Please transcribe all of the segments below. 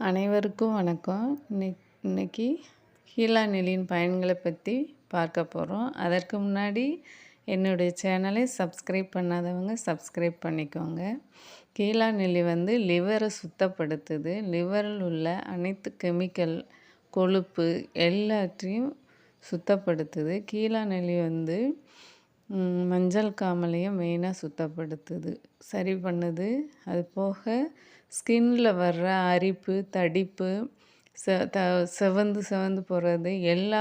அனைவருக்கும் வணக்கம். இன்னைக்கு ஹீலா நெல்லியின் பயன்களை பற்றி பார்க்க போகிறோம் அதற்கு முன்னாடி என்னுடைய சேனலை சப்ஸ்கிரைப் பண்ணாதவங்க சப்ஸ்கிரைப் பண்ணிக்கோங்க. கீழா நெல்லி வந்து லிவரை சுத்தப்படுத்துது. லிவரில் உள்ள அனைத்து கெமிக்கல் கொழுப்பு எல்லாத்தையும் சுத்தப்படுத்துது. கீழா நெல்லி வந்து மஞ்சள் காமலையும் மெயினாக சுத்தப்படுத்துது. சரி பண்ணுது. அது போக ஸ்கின்னில் வர்ற அரிப்பு தடிப்பு செ த செவந்து செவந்து போகிறது எல்லா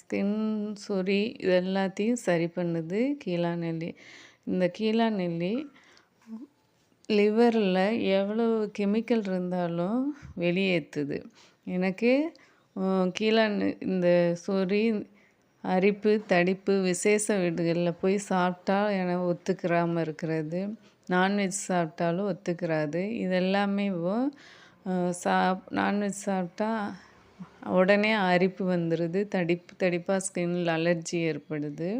ஸ்கின் சொறி இது எல்லாத்தையும் சரி பண்ணுது கீழா நெல்லி. இந்த கீழா நெல்லி லிவரில் எவ்வளோ கெமிக்கல் இருந்தாலும் வெளியேற்றுது எனக்கு கீழா இந்த சொறி அரிப்பு தடிப்பு விசேஷ வீடுகளில் போய் சாப்பிட்டா என ஒத்துக்கிறாமல் இருக்கிறது. நான்வெஜ் சாப்பிட்டாலும் ஒத்துக்கிறாது. இதெல்லாமே சாப் நான்வெஜ் சாப்பிட்டா உடனே அரிப்பு வந்துடுது தடிப்பு தடிப்பாக ஸ்கின்னில் அலர்ஜி ஏற்படுது.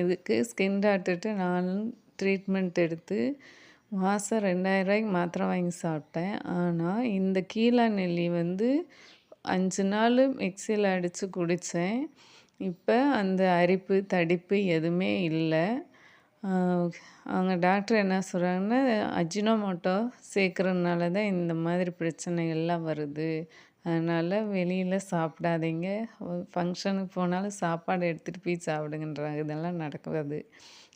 இதுக்கு ஸ்கின் டாக்டர்கிட்ட நான் ட்ரீட்மெண்ட் எடுத்து மாதம் ரெண்டாயிரரூவாய்க்கு மாத்திரை வாங்கி சாப்பிட்டேன். ஆனால் இந்த கீழா நெல்லி வந்து அஞ்சு நாள் மிக்சியில் அடித்து குடித்தேன் இப்போ அந்த அரிப்பு தடிப்பு எதுவுமே இல்லை. அவங்க டாக்டர் என்ன சொல்கிறாங்கன்னா அஜினோமோட்டோ சேர்க்குறதுனால தான் இந்த மாதிரி பிரச்சனைகள்லாம் வருது. அதனால் வெளியில் சாப்பிடாதீங்க. ஃபங்க்ஷனுக்கு போனாலும் சாப்பாடு எடுத்துகிட்டு போய் சாப்பிடுங்கன்றாங்க. இதெல்லாம் நடக்காது.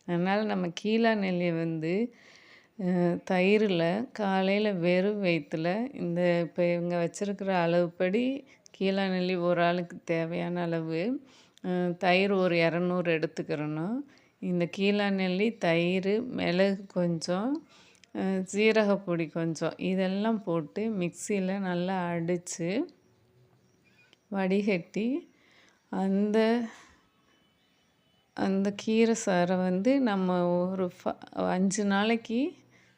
அதனால் நம்ம கீழா நெல்லியை வந்து தயிரில் காலையில் வெறும் வயிற்றில் இந்த இப்போ இவங்க வச்சுருக்கிற அளவுப்படி கீழா நெல்லி ஒரு ஆளுக்கு தேவையான அளவு தயிர் ஒரு இரநூறு எடுத்துக்கிறணும் இந்த கீழா நெல்லி தயிர் மிளகு கொஞ்சம் சீரகப்பொடி கொஞ்சம் இதெல்லாம் போட்டு மிக்சியில் நல்லா அடித்து வடிகட்டி அந்த அந்த கீரை சாரை வந்து நம்ம ஒரு ஃப அஞ்சு நாளைக்கு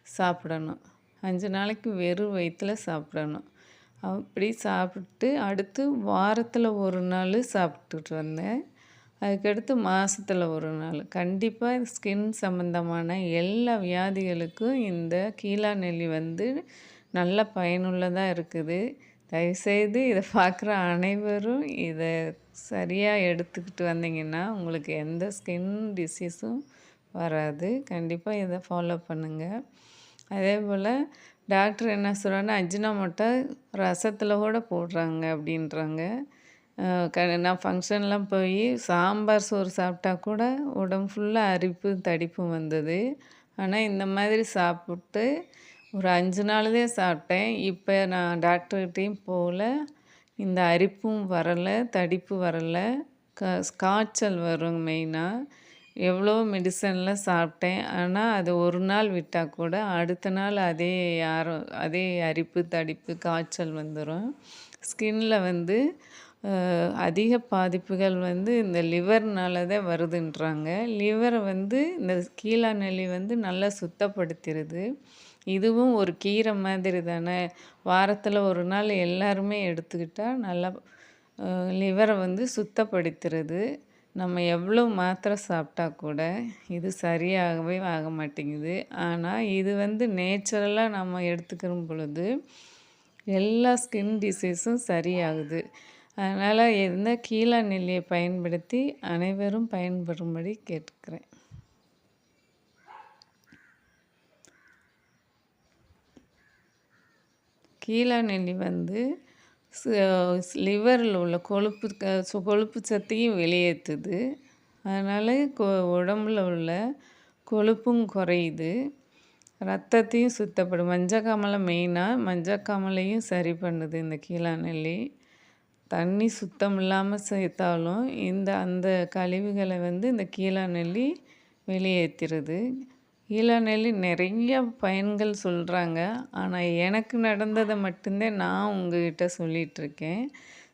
சாப்பிடணும். அஞ்சு நாளைக்கு வெறும் வயிற்றில் சாப்பிடணும். அப்படி சாப்பிட்டு அடுத்து வாரத்தில் ஒரு நாள் சாப்பிட்டுட்டு வந்தேன். அதுக்கடுத்து மாதத்துல ஒரு நாள். கண்டிப்பாக ஸ்கின் சம்மந்தமான எல்லா வியாதிகளுக்கும் இந்த கீழா நெல்லி வந்து நல்ல பயனுள்ளதாக இருக்குது. தயவுசெய்து இதை பார்க்குற அனைவரும் இதை சரியாக எடுத்துக்கிட்டு வந்தீங்கன்னா உங்களுக்கு எந்த ஸ்கின் டிசீஸும் வராது. கண்டிப்பாக இதை ஃபாலோ பண்ணுங்கள் அதே போல் டாக்டர் என்ன சொல்கிறாங்கன்னா அஜினோமோட்டோ ரசத்தில் கூட போடுறாங்க அப்படின்றாங்க. க நான் ஃபங்க்ஷன்லாம் போய் சாம்பார் சோறு சாப்பிட்டா கூட உடம்பு ஃபுல்லாக அரிப்பு தடிப்பும் வந்தது. ஆனால் இந்த மாதிரி சாப்பிட்டு ஒரு அஞ்சு நாள் தான் சாப்பிட்டேன். இப்போ நான் டாக்டர்கிட்டையும் போகல. இந்த அரிப்பும் வரலை தடிப்பு வரலை. க காய்ச்சல் வரும் மெயினாக எவ்வளோ மெடிசன்லாம் சாப்பிட்டேன். ஆனால் அது ஒரு நாள் விட்டால் கூட அடுத்த நாள் அதே யாரும் அதே அரிப்பு தடிப்பு காய்ச்சல் வந்துடும் ஸ்கின்னில் வந்து அதிக பாதிப்புகள் வந்து இந்த லிவர்னால தான் வருதுன்றாங்க. லிவரை வந்து இந்த கீழா நெல்லி வந்து நல்லா சுத்தப்படுத்திடுது இதுவும் ஒரு கீரை மாதிரி தானே. வாரத்தில் ஒரு நாள் எல்லாருமே எடுத்துக்கிட்டால் நல்லா லிவரை வந்து சுத்தப்படுத்துறது நம்ம எவ்வளோ மாத்திரை சாப்பிட்டா கூட இது சரியாகவே ஆக மாட்டேங்குது. ஆனால் இது வந்து நேச்சுரலாக நம்ம எடுத்துக்கிற பொழுது எல்லா ஸ்கின் டிசீஸும் சரியாகுது. அதனால் எந்த கீழா நெல்லியை பயன்படுத்தி அனைவரும் பயன்பெறும்படி கேட்கிறேன் கீழா நெல்லி வந்து லிவரில் உள்ள கொழுப்பு கொழுப்பு சத்தையும் வெளியேற்றுது அதனால் கொ உடம்புல உள்ள கொழுப்பும் குறையுது. ரத்தத்தையும் சுத்தப்படும் மஞ்சக்காமலை மெயினாக மஞ்சக்காமலையும் சரி பண்ணுது இந்த கீழா நெல்லி. தண்ணி சுத்தம் இல்லாமல் சேர்த்தாலும் இந்த அந்த கழிவுகளை வந்து இந்த கீழா நெல்லி வெளியேற்றுறது கீழா நெல்லி நிறைய பயன்கள் சொல்கிறாங்க ஆனால் எனக்கு நடந்ததை மட்டும்தான் நான் உங்ககிட்ட சொல்லிகிட்ருக்கேன்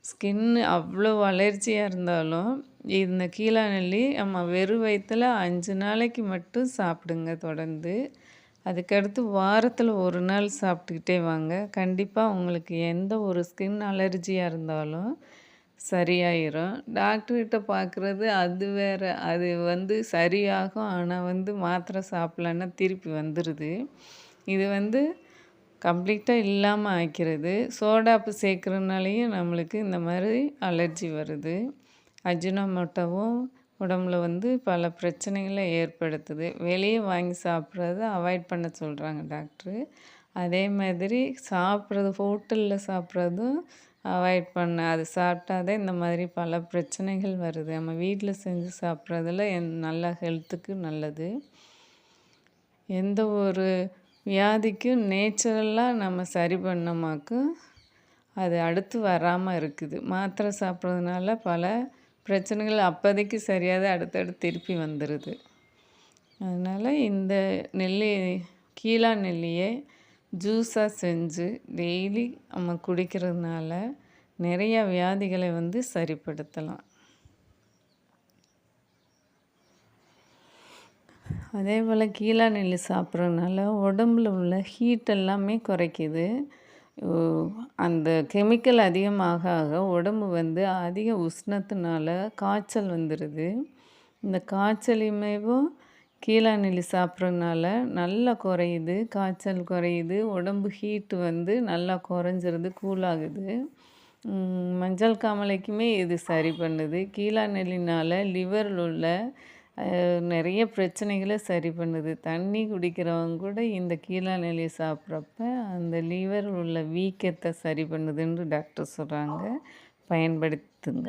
ஸ்கின் அவ்வளோ வளர்ச்சியாக இருந்தாலும் இந்த கீழா நெல்லி நம்ம வெறும் வயிற்றில் அஞ்சு நாளைக்கு மட்டும் சாப்பிடுங்க தொடர்ந்து. அதுக்கடுத்து வாரத்தில் ஒரு நாள் சாப்பிட்டுக்கிட்டே வாங்க. கண்டிப்பாக உங்களுக்கு எந்த ஒரு ஸ்கின் அலர்ஜியாக இருந்தாலும் சரியாயிரும். டாக்டர்கிட்ட பார்க்குறது அது வேறு. அது வந்து சரியாகும். ஆனால் வந்து மாத்திரை சாப்பிட்லன்னா திருப்பி வந்துடுது இது வந்து கம்ப்ளீட்டாக இல்லாமல் ஆக்கிறது. சோடாப்பு சேர்க்குறதுனாலையும் நம்மளுக்கு இந்த மாதிரி அலர்ஜி வருது. அஜினோமோட்டோவும் உடம்புல வந்து பல பிரச்சனைகளை ஏற்படுத்துது. வெளியே வாங்கி சாப்பிட்றத அவாய்ட் பண்ண சொல்கிறாங்க டாக்டரு. அதே மாதிரி சாப்பிட்றது ஹோட்டலில் சாப்பிட்றதும் அவாய்ட் பண்ண. அது சாப்பிட்டா தான் இந்த மாதிரி பல பிரச்சனைகள் வருது. நம்ம வீட்டில் செஞ்சு சாப்பிட்றதுல என் நல்ல ஹெல்த்துக்கு நல்லது. எந்த ஒரு வியாதிக்கும் நேச்சுரலாக நம்ம சரி பண்ணோமாக்கும் அது அடுத்து வராமல் இருக்குது. மாத்திரை சாப்பிட்றதுனால பல பிரச்சனைகள் அப்போதைக்கு சரியாக அடுத்தடுத்து திருப்பி வந்துடுது அதனால் இந்த நெல்லி கீழா நெல்லியை ஜூஸாக செஞ்சு டெய்லி நம்ம குடிக்கிறதுனால நிறையா வியாதிகளை வந்து சரிப்படுத்தலாம். அதே போல் கீழா நெல்லி சாப்பிட்றதுனால உடம்புல உள்ள ஹீட் எல்லாமே குறைக்குது. அந்த கெமிக்கல் அதிகமாக ஆக உடம்பு வந்து அதிக உஷ்ணத்தினால காய்ச்சல் வந்துடுது இந்த காய்ச்சலையுமேவும் கீழா நெல்லி சாப்பிட்றதுனால நல்லா குறையுது காய்ச்சல் குறையுது உடம்பு ஹீட்டு வந்து நல்லா குறைஞ்சிருது கூலாகுது மஞ்சள் காமலைக்குமே இது சரி பண்ணுது. கீழா நெல்லினால் லிவரில் உள்ள நிறைய பிரச்சனைகளை சரி பண்ணுது. தண்ணி குடிக்கிறவங்க கூட இந்த கீழா நெல்லியை சாப்பிட்றப்ப அந்த லிவர் உள்ள வீக்கத்தை சரி பண்ணுதுன்னு டாக்டர் சொல்கிறாங்க பயன்படுத்துங்க.